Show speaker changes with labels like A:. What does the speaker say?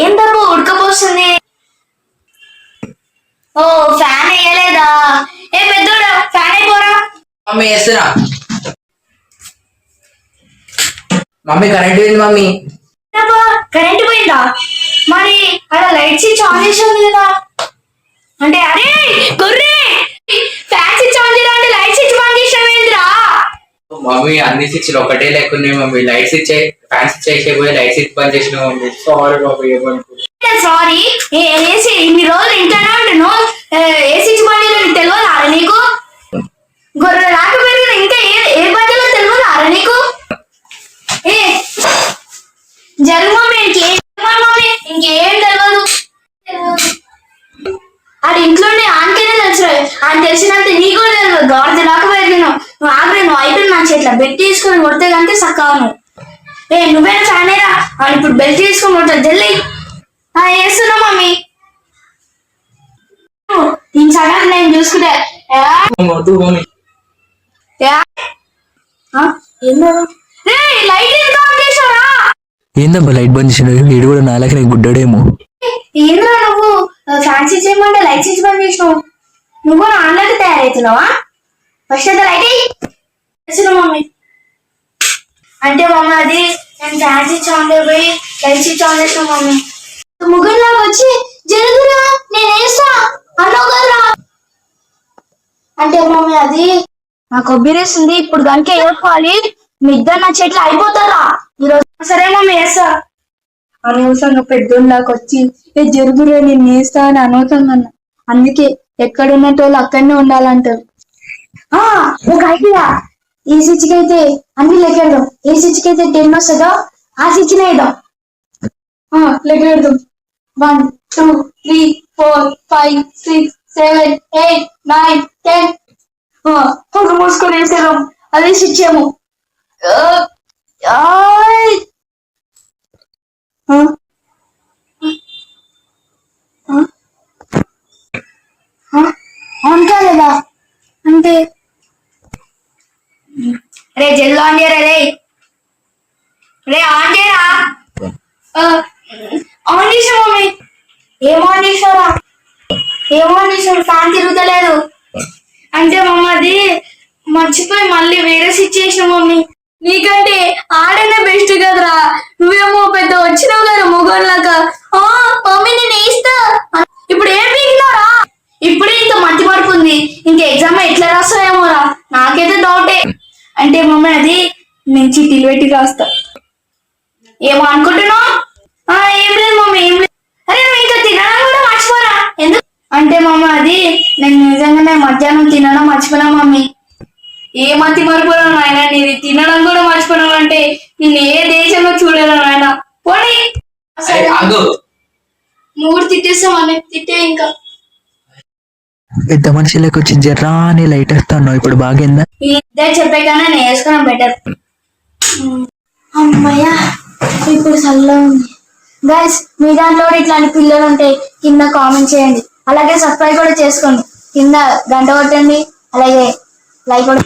A: ఏం తప్పు ఉడకపోస్తుంది? ఓ ఫ్యాన్ వేయలేదా? ఏ పెద్దోడా ఫ్యాన్ అయిపోరా.
B: మమ్మీ వేస్తున్నా. మమ్మీ కరెంట్ పోయింది మమ్మీ.
A: కరెంట్ పోయిందా? మరి అక్కడ లైట్ స్విచ్ ఆన్ చేసి ఉంది కదా. అంటే అరే గొర్రె ఫ్యాన్ స్విచ్ ఆన్ చేయడం
B: మమ్మీ అన్ని స్విచ్లు ఒకటే లేకున్నాయి mummy light switch fan switch అయిపోయి లైట్ స్విచ్ బంద్ చేసిన మమ్మీ. సారీ మమ్మీ ఏమనుకో
A: సారీ ఏసీ ఇన్ని రోజులు ఇంట్లోనే ఉంటాను ఏ స్విచ్ బంద్ చేయడం నీకు తెలియదా నీకు? గొర్రె రాక పెరిగిన ఇంకా ఏ ఏ బండిలో తెలియదా అరే నీకు? ఏ జరుగు మమ్మీ ఇంకేం మమ్మీ ఇంకేం తెలియదు. అది ఇంట్లోనే ఆంటీనే తెలుసు ఆయన తెలిసినంత నీకు తెలియదు. గాడిద రాక నువ్వు ఆగ్రే నువ్వు అయిపోయింది నా చేతిలో బెట్ తీసుకొని కొడితే కనుక సక్కావు ఏ నువ్వేనా ఫ్యాన్ అయ్యా వాడు ఇప్పుడు బెల్ట్ తీసుకొని కొడతాడు జల్లి. ఆ, వేస్తున్నా మమ్మీ. దీని సగం నేను చూసుకుంటే
C: ఏందబ్బా లైట్ బంద్ చేసిన వీడు కూడా నాలాగే నేను గుడ్డాడేమో.
A: ఏంద్రా నువ్వు? ఫ్యాన్సీ చేయమంటే లైట్ స్విచ్ బంద్ చేసినావు. నువ్వు ఆన్లైన్ తయారవుతున్నావా? ఫస్ట్ అయితే లైట్ వేస్తున్నావు మమ్మీ అంటే మమ్మీ అది నేను ఫ్యాన్సీ చాన్ పోయి లైట్ స్విచ్ ఆన్ చేసిన మమ్మీ ముగ్గురులాగా వచ్చి జరుగురా నేను వేస్తా అన్నావు కదరా. అంటే మమ్మీ అది నా కొబ్బిరేసింది ఇప్పుడు కనుక ఏడుకోవాలి మీ ఇద్దరు నా చెట్లు అయిపోతారా? ఈరోజు సరే మమ్మీ వేస్తా
D: అనవసరంగా పెద్దోళ్ళకి వచ్చి ఏ జరుగురే నేను నేస్తా అని అనవసరంగా అన్న. అందుకే ఎక్కడున్నటోళ్ళు అక్కడనే ఉండాలంటారు.
A: ఒక ఐడియా ఈ స్విచ్కి అయితే అన్ని లెక్కేద్దాం ఏ స్విచ్కి అయితే టెన్ వస్తుందో ఆ స్విచ్ వేద్దాం
D: లెక్క one two three four five six seven eight nine ten
A: పొగ మూసుకొని వేసేదాం అదే స్విచ్ ఏమో ఆ, ఆయ్.
D: ఆ,
A: ఆన్ కాలేదా అంటే రే జల్లు ఆన్ చేయరా రే? రే ఆన్ చేయరా? ఆ, ఆన్ చేసా మమ్మీ. ఏం ఆన్ చేసారా ఏం ఆన్ చేసారు ఫ్యాన్ తిరుగుతలేదు. అంటే మమ్మ అది మర్చిపోయి మళ్ళీ వేరే సిచ్యుయేషన్ మమ్మీ. నీకంటే ఆడనే బెస్ట్ కదరా. నువ్వేమో పెద్ద వచ్చినావు కదా మొగోళ్ళక మమ్మీ నేను వేస్తా. ఇప్పుడు ఏం పీకినారా ఇప్పుడే ఇంత మట్టి పడుకుంది. ఇంకా ఎగ్జామ్ ఎట్లా రాస్తావేమోరా నాకైతే డౌటే అంటే మమ్మీ అది నేను చిట్టీలు పెట్టి రాస్తా. ఏమో అనుకుంటున్నావు? ఆ, ఏం లేదు మమ్మీ ఏం లేదు. అరే నువ్వు ఇంకా తినడం కూడా మర్చిపోరా? ఎందుకు? అంటే మమ్మీ అది నేను నిజంగానే మధ్యాహ్నం తినడం మర్చిపోయినా మమ్మీ? ఏ మతి మర్చిపోయాను నాయన నీది తినడం కూడా మర్చిపోయినావు అంటే నేను ఏ దేశంలో చూడలేను నాయన. పోనీ. కూడా తిట్టేస్తావు? అనే తిట్టే ఇంకా.
C: పెద్ద మనుషులకు వచ్చి జర్రా అని లైట్ వేస్తాను ఇప్పుడు బాగైందా?
A: చెప్పే చెప్పాకనే నేను వేసుకున్నాను బెటర్ అమ్మయ్యా ఇప్పుడు చల్లగా ఉంది. గైస్ మీ దాంట్లో ఇట్లాంటి పిల్లలు ఉంటే కింద కామెంట్ చేయండి. అలాగే సబ్స్క్రైబ్ కూడా చేసుకోండి. కింద గంట కొట్టండి. అలాగే లైక్ కూడా